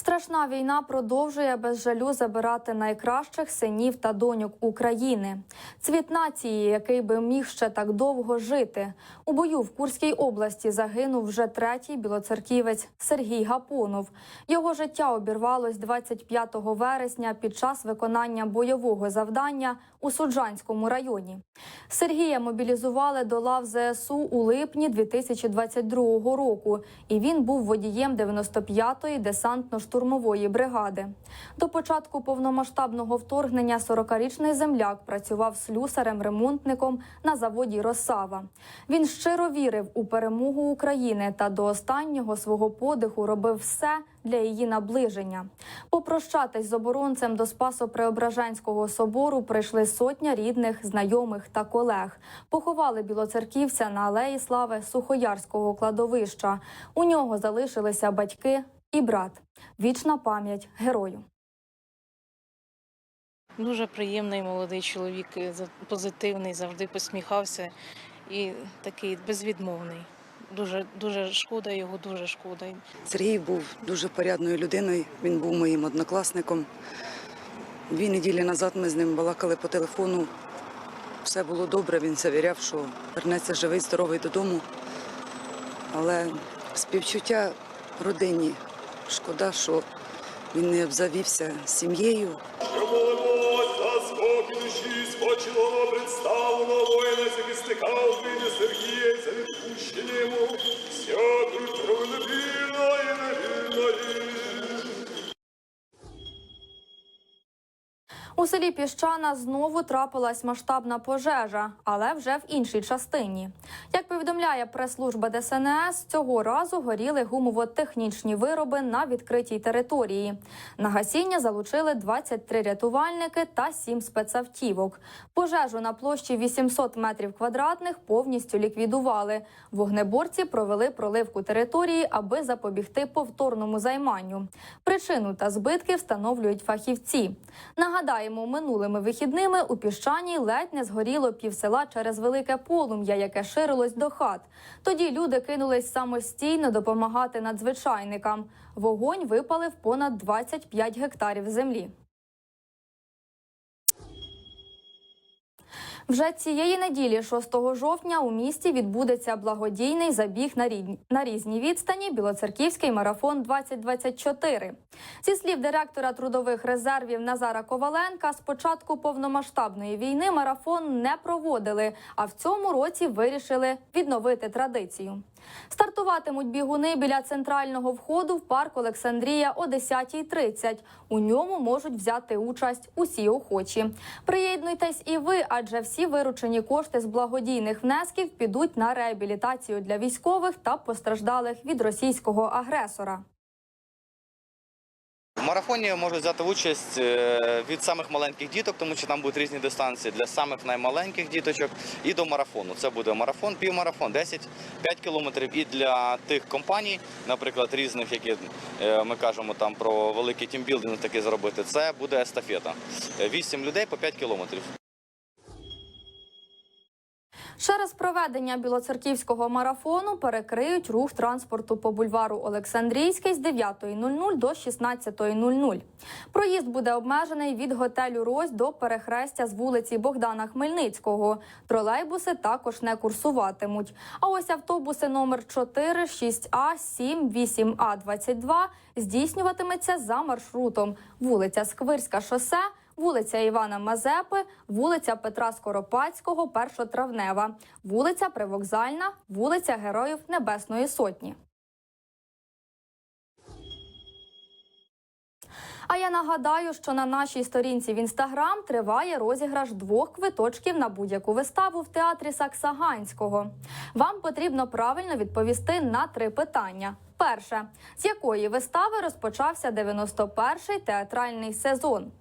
Страшна війна продовжує без жалю забирати найкращих синів та доньок України. Цвіт нації, який би міг ще так довго жити. У бою в Курській області загинув вже третій білоцерківець Сергій Гапонов. Його життя обірвалось 25 вересня під час виконання бойового завдання у Суджанському районі. Сергія мобілізували до лав ЗСУ у липні 2022 року, і він був водієм 95-ї десантно-штурмової бригади. До початку повномасштабного вторгнення 40-річний земляк працював слюсарем-ремонтником на заводі Росава. Він щиро вірив у перемогу України та до останнього свого подиху робив все для її наближення. Попрощатись з оборонцем до Спасо-Преображенського собору прийшли сотня рідних, знайомих та колег. Поховали білоцерківця на алеї слави Сухоярського кладовища. У нього залишилися батьки і брат. Вічна пам'ять герою. Дуже приємний молодий чоловік, е, за- позитивний, завжди посміхався і такий безвідмовний. Дуже дуже шкода його, дуже шкода. Сергій був дуже порядною людиною. Він був моїм однокласником. Дві неділі назад ми з ним балакали по телефону. Все було добре, він завіряв, що вернеться живий, здоровий додому. Але співчуття родині. Шкода, що він не обзавівся сім'єю. Спочилого представленого воїна захисника України Сергія за відпущення йому всякої правоневільної і невільної. У селі Піщана знову трапилась масштабна пожежа, але вже в іншій частині. Як повідомляє прес-служба ДСНС, цього разу горіли гумово-технічні вироби на відкритій території. На гасіння залучили 23 рятувальники та 7 спецавтівок. Пожежу на площі 800 метрів квадратних повністю ліквідували. Вогнеборці провели проливку території, аби запобігти повторному займанню. Причину та збитки встановлюють фахівці. Нагадаємо, минулими вихідними у піщані ледь не згоріло півсела через велике полум'я, яке ширилось до хат. Тоді люди кинулись самостійно допомагати надзвичайникам. Вогонь випалив понад 25 гектарів землі. Вже цієї неділі, 6 жовтня, у місті відбудеться благодійний забіг на, рідні, на різній відстані Білоцерківський марафон 2024. Зі слів директора трудових резервів Назара Коваленка, з початку повномасштабної війни марафон не проводили, а в цьому році вирішили відновити традицію. Стартуватимуть бігуни біля центрального входу в парк Олександрія о 10.30. У ньому можуть взяти участь усі охочі. Приєднуйтесь і ви, адже всі виручені кошти з благодійних внесків підуть на реабілітацію для військових та постраждалих від російського агресора. В марафоні можуть взяти участь е, від самих маленьких діток, тому що там будуть різні дистанції для самих наймаленьких діточок і до марафону. Це буде марафон, півмарафон, 10-5 кілометрів. І для тих компаній, наприклад, різних, які е, ми кажемо там про великий тімбілдинг таки зробити, це буде естафета. 8 людей по 5 кілометрів. Через проведення білоцерківського марафону перекриють рух транспорту по бульвару Олександрійський з 9.00 до 16.00. Проїзд буде обмежений від готелю Рось до перехрестя з вулиці Богдана Хмельницького. Тролейбуси також не курсуватимуть. А ось автобуси номер 4, 6А, 7, 8А, 22 здійснюватиметься за маршрутом вулиця Сквирська шосе. Вулиця Івана Мазепи, вулиця Петра Скоропадського, Першотравнева, вулиця Привокзальна, вулиця Героїв Небесної Сотні. А я нагадаю, що на нашій сторінці в інстаграм триває розіграш двох квиточків на будь-яку виставу в театрі Саксаганського. Вам потрібно правильно відповісти на три питання. Перше, з якої вистави розпочався 91-й театральний сезон.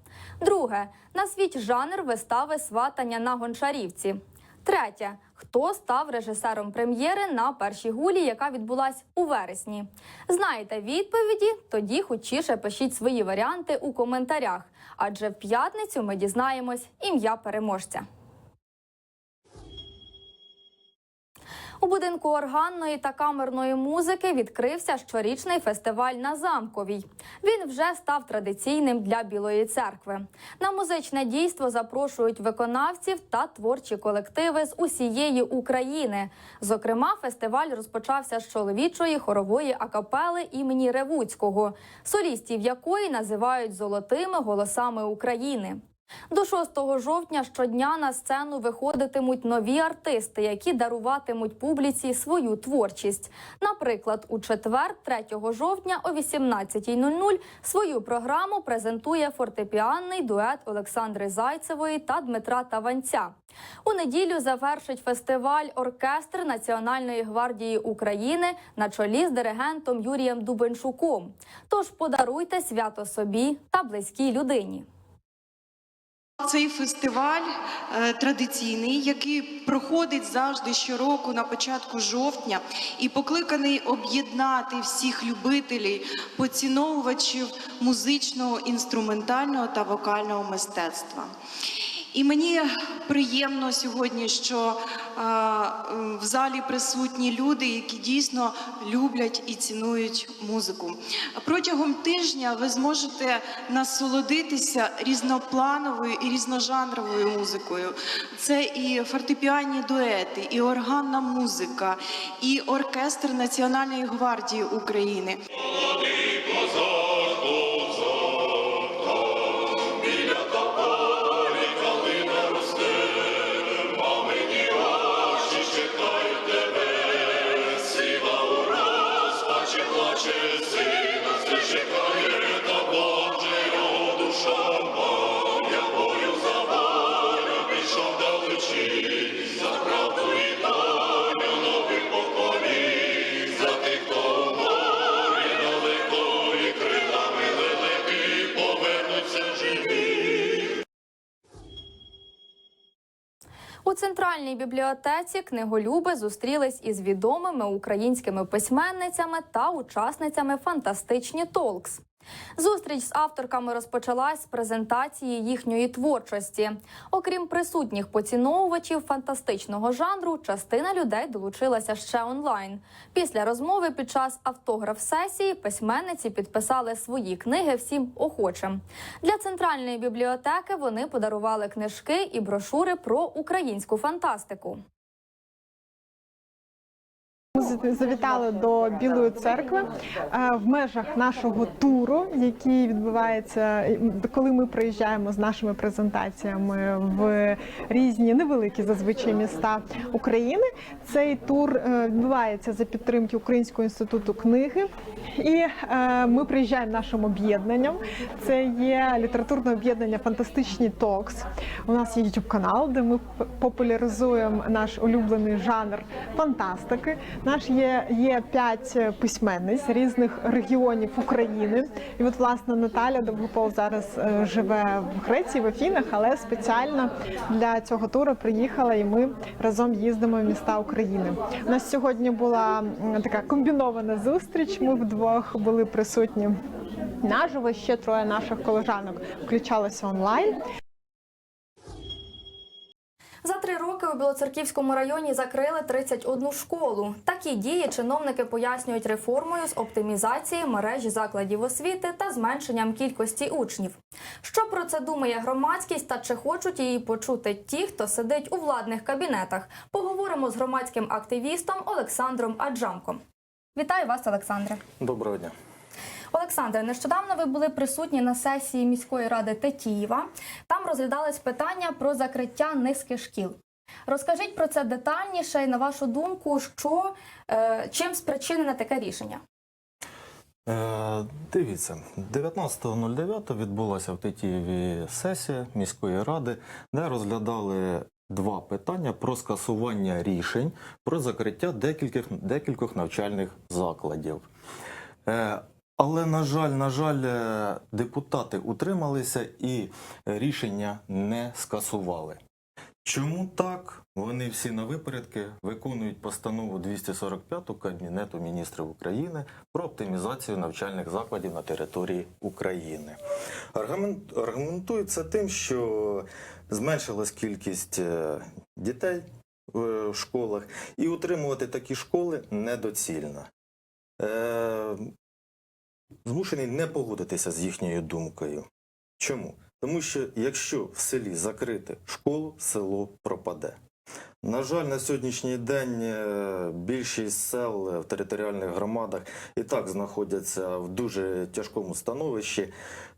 Друге, назвіть жанр вистави сватання на гончарівці. Третє. Хто став режисером прем'єри на першій гулі, яка відбулась у вересні? Знаєте відповіді? Тоді хочіше пишіть свої варіанти у коментарях, адже в п'ятницю ми дізнаємось ім'я переможця. У будинку органної та камерної музики відкрився щорічний фестиваль на замковій. Він вже став традиційним для Білої церкви. На музичне дійство запрошують виконавців та творчі колективи з усієї України. Зокрема, фестиваль розпочався з чоловічої хорової акапели імені Ревуцького, солістів якої називають золотими голосами України. До 6 жовтня щодня на сцену виходитимуть нові артисти, які даруватимуть публіці свою творчість. Наприклад, у четвер, 3 жовтня о 18.00 свою програму презентує фортепіанний дует Олександри Зайцевої та Дмитра Таванця. У неділю завершить фестиваль оркестр Національної гвардії України на чолі з диригентом Юрієм Дубенчуком. Тож подаруйте свято собі та близькій людині. Цей фестиваль е, традиційний, який проходить завжди щороку на початку жовтня, і покликаний об'єднати всіх любителів, поціновувачів музичного, інструментального та вокального мистецтва. І мені приємно сьогодні, що в залі присутні люди, які дійсно люблять і цінують музику. Протягом тижня ви зможете насолодитися різноплановою і різножанровою музикою. Це і фортепіанні дуети, і органна музика, і оркестр Національної гвардії України. Центральній бібліотеці книголюби зустрілись із відомими українськими письменницями та учасницями фантастичні толкс. Зустріч з авторками розпочалась з презентації їхньої творчості. Окрім присутніх поціновувачів фантастичного жанру, частина людей долучилася ще онлайн. Після розмови під час автограф-сесії письменниці підписали свої книги всім охочим. Для центральної бібліотеки вони подарували книжки і брошури про українську фантастику. Завітали до Білої церкви е, в межах нашого туру, який відбувається, коли ми приїжджаємо з нашими презентаціями в різні невеликі зазвичай міста України. Цей тур е, відбувається за підтримки Українського інституту книги. І е, ми приїжджаємо нашим об'єднанням. Це є літературне об'єднання Фантастичні Токс. У нас є youtube канал, де ми популяризуємо наш улюблений жанр фантастики. Наш є, є п'ять письменниць різних регіонів України. І от власне Наталя Довгопол зараз е, живе в Греції, в Афінах, але спеціально для цього туру приїхала, і ми разом їздимо в міста України. У нас сьогодні була така комбінована зустріч. Ми вдвох були присутні наживо. Ще троє наших колежанок включалися онлайн. За три роки у Білоцерківському районі закрили 31 школу. Такі дії чиновники пояснюють реформою з оптимізації мережі закладів освіти та зменшенням кількості учнів. Що про це думає громадськість та чи хочуть її почути ті, хто сидить у владних кабінетах? Поговоримо з громадським активістом Олександром Аджамком. Вітаю вас, Олександре. Доброго дня. Олександре, нещодавно ви були присутні на сесії міської ради Тетіїва. Там розглядались питання про закриття низки шкіл. Розкажіть про це детальніше і на вашу думку, що е, чим спричинене таке рішення? Е, дивіться, 19.09 відбулася в Тетіїві сесія міської ради, де розглядали два питання про скасування рішень про закриття декількох, декількох навчальних закладів. Е, але, на жаль, на жаль, е, депутати утрималися і рішення не скасували. Чому так? Вони всі на випередки виконують постанову 245 Кабінету міністрів України про оптимізацію навчальних закладів на території України. Аргумент, аргументують це тим, що зменшилась кількість е, дітей е, в школах, і утримувати такі школи недоцільно. Змушений не погодитися з їхньою думкою. Чому? Тому що якщо в селі закрити школу, село пропаде. На жаль, на сьогоднішній день е, більшість сел в територіальних громадах і так знаходяться в дуже тяжкому становищі.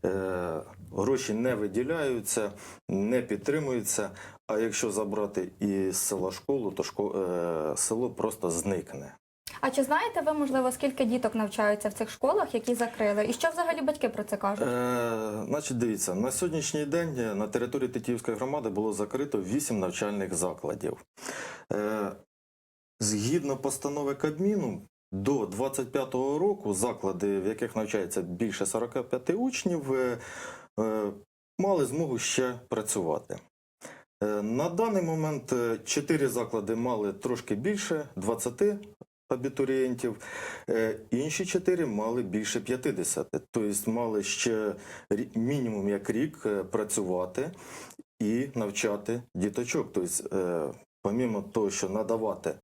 Е, Гроші не виділяються, не підтримуються. А якщо забрати із села школу, то е, село просто зникне. А чи знаєте ви, можливо, скільки діток навчаються в цих школах, які закрили? І що взагалі батьки про це кажуть? Е, значить, дивіться, на сьогоднішній день е, на території Тетіївської громади було закрито 8 навчальних закладів. Е, згідно постанови Кабміну, до 25-го року заклади, в яких навчається більше 45 учнів, е, е, мали змогу ще працювати. Е, На даний момент 4 заклади мали трошки більше 20 абітурієнтів, е, інші 4 мали більше 50. Тобто мали ще мінімум як рік е, працювати і навчати діточок. Тобто, е, помімо того, що надавати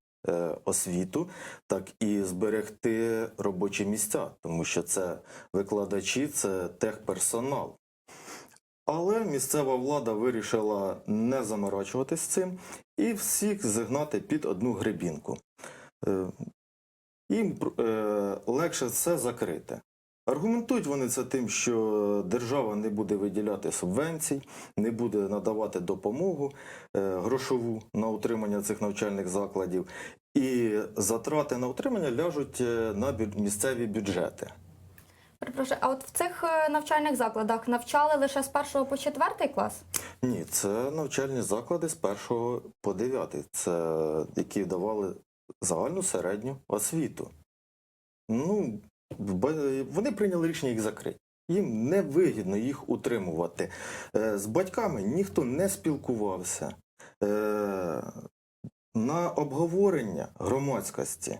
освіту, так і зберегти робочі місця, тому що це викладачі, це техперсонал. Але місцева влада вирішила не заморачуватись цим і всіх зігнати під одну гребінку. Е, Їм е, легше все закрити. Аргументують вони це тим, що держава не буде виділяти субвенцій, не буде надавати допомогу е, грошову на утримання цих навчальних закладів, і затрати на утримання ляжуть на місцеві бюджети. Перепрошую, а от в цих навчальних закладах навчали лише з першого по четвертий клас? Ні, це навчальні заклади з 1 по 9, це які давали загальну середню освіту. Ну, вони прийняли рішення їх закрити. Їм невигідно їх утримувати. Е, З батьками ніхто не спілкувався. Е, На обговорення громадськості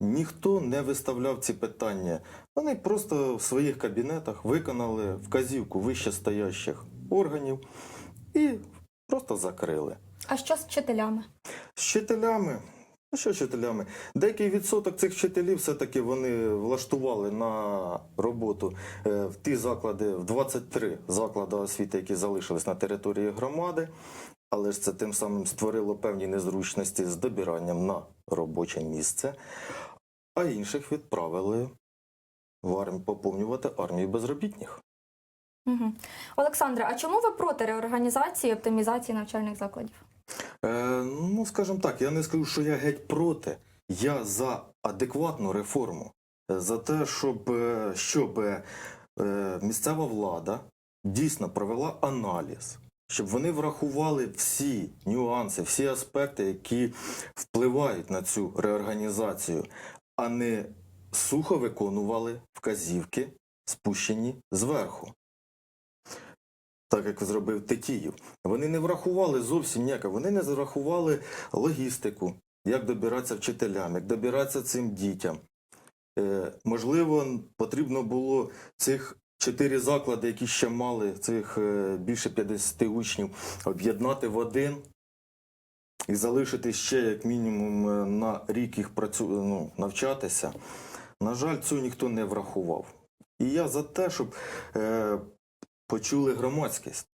ніхто не виставляв ці питання. Вони просто в своїх кабінетах виконали вказівку вищестоящих органів і просто закрили. А що з вчителями? З вчителями. Ну що вчителями? Деякий відсоток цих вчителів все-таки вони влаштували на роботу е, в ті заклади, в 23 заклади освіти, які залишились на території громади. Але ж це тим самим створило певні незручності з добиранням на робоче місце, а інших відправили в армію поповнювати армію безробітних. Угу. Олександре, а чому ви проти реорганізації і оптимізації навчальних закладів? Е, ну, скажімо так, я не скажу, що я геть проти. Я за адекватну реформу, Е, за те, щоб, е, щоб е, місцева влада дійсно провела аналіз, щоб вони врахували всі нюанси, всі аспекти, які впливають на цю реорганізацію, а не сухо виконували вказівки, спущені зверху так як зробив Тетіїв. Вони не врахували зовсім ніяко, вони не врахували логістику, як добиратися вчителям, як добиратися цим дітям. Е, можливо, потрібно було цих чотири заклади, які ще мали цих е, більше 50 учнів, об'єднати в один і залишити ще як мінімум е, на рік їх працю... ну, навчатися. На жаль, цього ніхто не врахував. І я за те, щоб е, почули громадськість.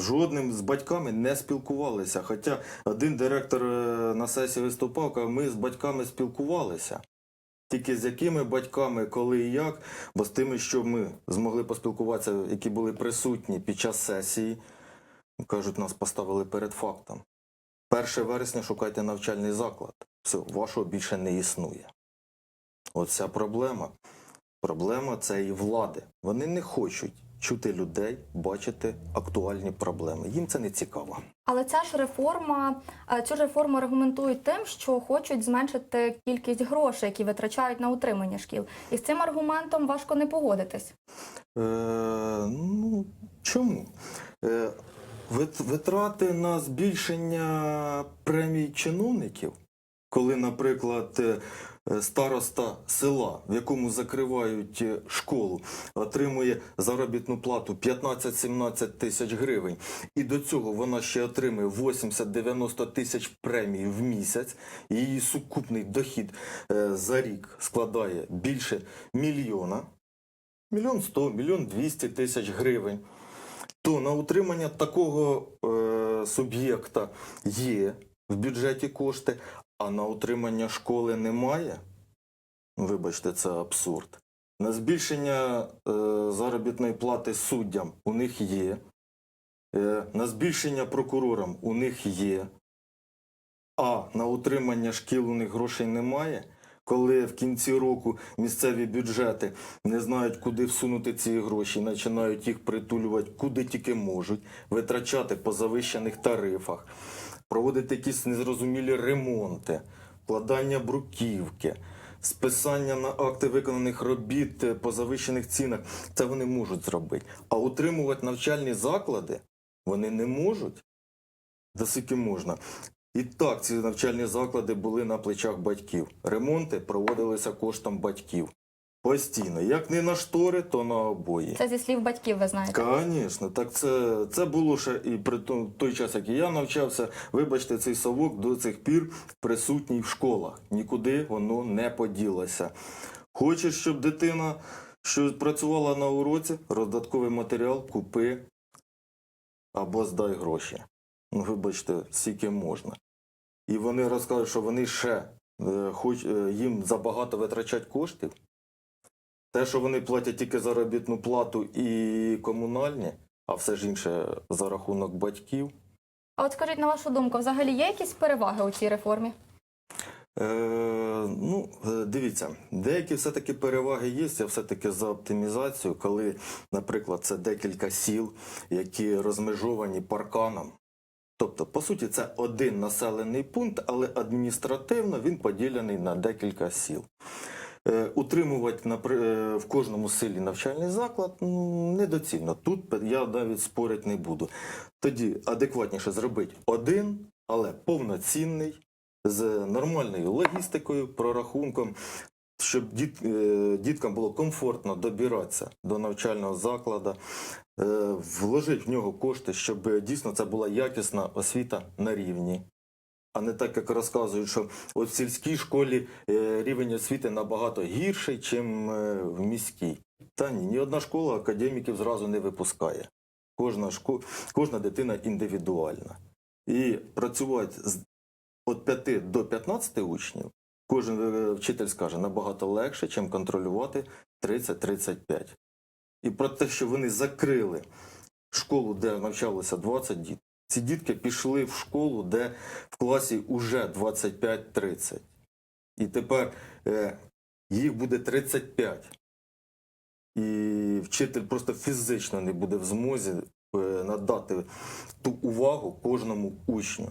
Жодним з батьками не спілкувалися. Хоча один директор е, на сесії виступав, каже, ми з батьками спілкувалися. Тільки з якими батьками, коли і як, бо з тими, що ми змогли поспілкуватися, які були присутні під час сесії, кажуть, нас поставили перед фактом. 1 вересня шукайте навчальний заклад. Все, вашого більше не існує. Оця проблема. Проблема це і влади. Вони не хочуть чути людей, бачити актуальні проблеми. Їм це не цікаво. Але ця ж реформа, е, цю ж реформу аргументують тим, що хочуть зменшити кількість грошей, які витрачають на утримання шкіл. І з цим аргументом важко не погодитись. Е, ну, чому? Е, витрати на збільшення премій чиновників Коли, наприклад, е, е, староста села, в якому закривають е, школу, отримує заробітну плату 15-17 тисяч гривень, і до цього вона ще отримує 80-90 тисяч премій в місяць, її сукупний дохід за рік складає більше мільйона, мільйон сто, мільйон двісті тисяч гривень, то на утримання такого е, суб'єкта є в бюджеті кошти, а на утримання школи немає. Вибачте, це абсурд. На збільшення е, заробітної плати суддям у них є. Е, на збільшення прокурорам у них є. А на утримання шкіл у них грошей немає. Коли в кінці року місцеві бюджети не знають, куди всунути ці гроші, починають їх притулювати куди тільки можуть, витрачати по завищених тарифах, проводити якісь незрозумілі ремонти, вкладання бруківки, списання на акти виконаних робіт е, по завищених цінах. Це вони можуть зробити. А утримувати навчальні заклади вони не можуть. Скільки можна. І так, ці навчальні заклади були на плечах батьків. Ремонти проводилися коштом батьків. Постійно. Як не на штори, то на обої. Це зі слів батьків, ви знаєте. Звісно, так це, це було ще і при той час, як і я навчався. Вибачте, цей совок до цих пір присутній в школах. Нікуди воно не поділося. Хочеш, щоб дитина що працювала на уроці, роздатковий матеріал купи або здай гроші. Ну, вибачте, скільки можна. І вони розкажуть, що вони ще е, хоч е, їм забагато витрачать коштів. Те, що вони платять тільки заробітну плату і комунальні, а все ж інше за рахунок батьків. А от скажіть, на вашу думку, взагалі є якісь переваги у цій реформі? Е, ну, е, дивіться, деякі все-таки переваги є. Я все-таки за оптимізацію, коли, наприклад, це декілька сіл, які розмежовані парканом. Тобто, по суті, це один населений пункт, але адміністративно він поділений на декілька сіл. Е, Утримувати напри- е, в кожному селі навчальний заклад недоцільно. Тут я навіть спорити не буду. Тоді адекватніше зробити один, але повноцінний, з нормальною логістикою, прорахунком, щоб е, діткам було комфортно добиратися до навчального закладу, вложити в нього кошти, щоб дійсно це була якісна освіта на рівні. А не так, як розказують, що от в сільській школі е, рівень освіти набагато гірший, ніж в міській. Та ні, ні одна школа академіків зразу не випускає. Кожна, шко... Кожна дитина індивідуальна. І працювати з від 5 до 15 учнів, кожен е, вчитель скаже, набагато легше, ніж контролювати 30-35. І про те, що вони закрили школу, де навчалося 20 дітей. Ці дітки пішли в школу, де в класі вже 25-30. І тепер е, їх буде 35. І вчитель просто фізично не буде в змозі е, надати ту увагу кожному учню.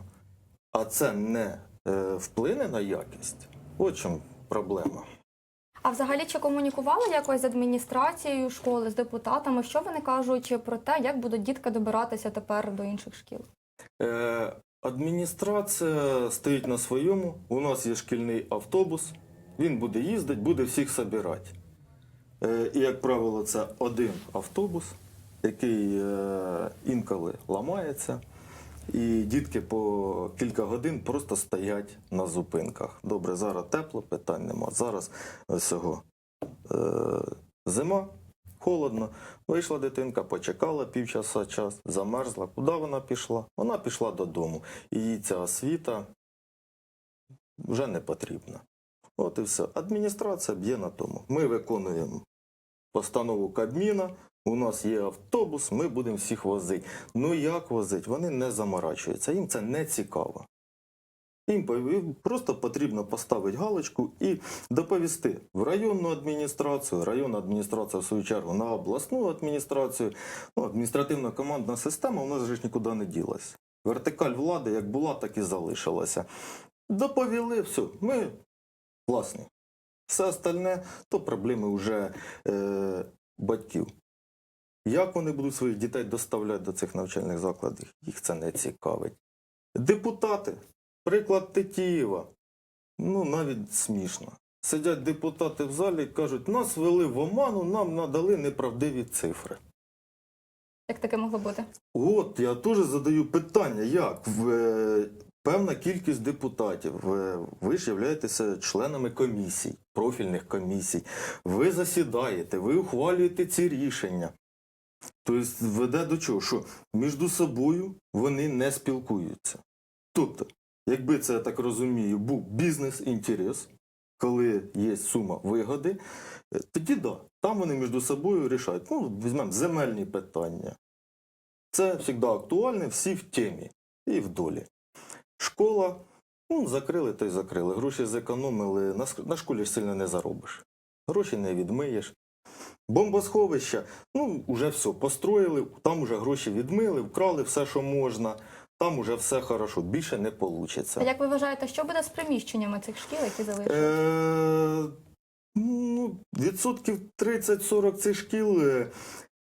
А це не е, вплине на якість. От чому проблема. А взагалі чи комунікували якось з адміністрацією школи, з депутатами? Що вони кажуть про те, як будуть дітки добиратися тепер до інших шкіл? Е, адміністрація стоїть на своєму. У нас є шкільний автобус, він буде їздити, буде всіх собирати. Е, і, як правило, це один автобус, який е, інколи ламається. І дітки по кілька годин просто стоять на зупинках. Добре, зараз тепло, питань нема. Зараз всього е, зима, холодно. Вийшла дитинка, почекала півчаса час, замерзла. Куди вона пішла? Вона пішла додому. І їй ця освіта вже не потрібна. От і все. Адміністрація б'є на тому. Ми виконуємо постанову Кабміна. У нас є автобус, ми будемо всіх возити. Ну як возити? Вони не заморачуються, їм це не цікаво. Їм просто потрібно поставити галочку і доповісти в районну адміністрацію, районна адміністрація, в свою чергу, на обласну адміністрацію. Ну, адміністративна командна система у нас ж нікуди не ділась. Вертикаль влади як була, так і залишилася. Доповіли, все, ми власні. Все остальне то проблеми вже е, батьків. Як вони будуть своїх дітей доставляти до цих навчальних закладів, їх це не цікавить. Депутати, приклад Тетіїва. ну навіть смішно. Сидять депутати в залі і кажуть, нас вели в оману, нам надали неправдиві цифри. Як таке могло бути? От я теж задаю питання, як в, е, певна кількість депутатів, е, ви ж являєтеся членами комісій, профільних комісій, ви засідаєте, ви ухвалюєте ці рішення. Тобто веде до чого? Що між собою вони не спілкуються. Тобто, якби це я так розумію, був бізнес-інтерес, коли є сума вигоди, е, тоді да, там вони між собою рішають. Ну, візьмемо земельні питання. Це завжди актуальне, всі в темі і в долі. Школа, ну, закрили, то й закрили. Гроші зекономили, на, на школі ж сильно не заробиш. Гроші не відмиєш. Бомбосховища, ну, вже все, построїли, там вже гроші відмили, вкрали все, що можна, там уже все хорошо, більше не вийде. А як ви вважаєте, що буде з приміщеннями цих шкіл, які залишилися? Е, ну, відсотків 30-40 цих шкіл е,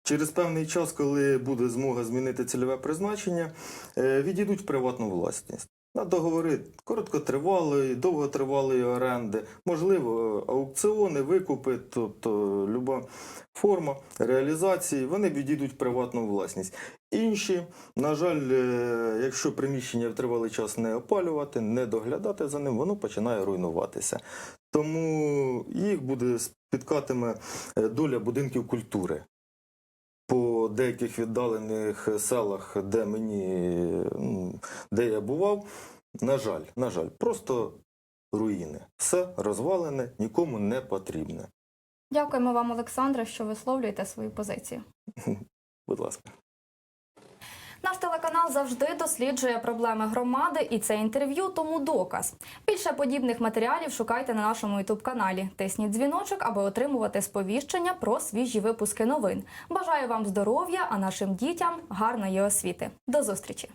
через певний час, коли буде змога змінити цільове призначення, е, відійдуть в приватну власність. На договори короткотривалої, довготривалої оренди, можливо, аукціони, викупи, тобто люба форма реалізації, вони відійдуть в приватну власність. Інші, на жаль, е, якщо приміщення в тривалий час не опалювати, не доглядати за ним, воно починає руйнуватися. Тому їх буде спіткатиме доля будинків культури. По деяких віддалених селах, де мені ну, де я бував, на жаль, на жаль, просто руїни. Все розвалене, нікому не потрібне. Дякуємо вам, Олександре, що висловлюєте свою позицію. Будь ласка. Наш телеканал завжди досліджує проблеми громади, і це інтерв'ю тому доказ. Більше подібних матеріалів шукайте на нашому ютуб каналі. Тисніть дзвіночок, аби отримувати сповіщення про свіжі випуски новин. Бажаю вам здоров'я, а нашим дітям гарної освіти. До зустрічі!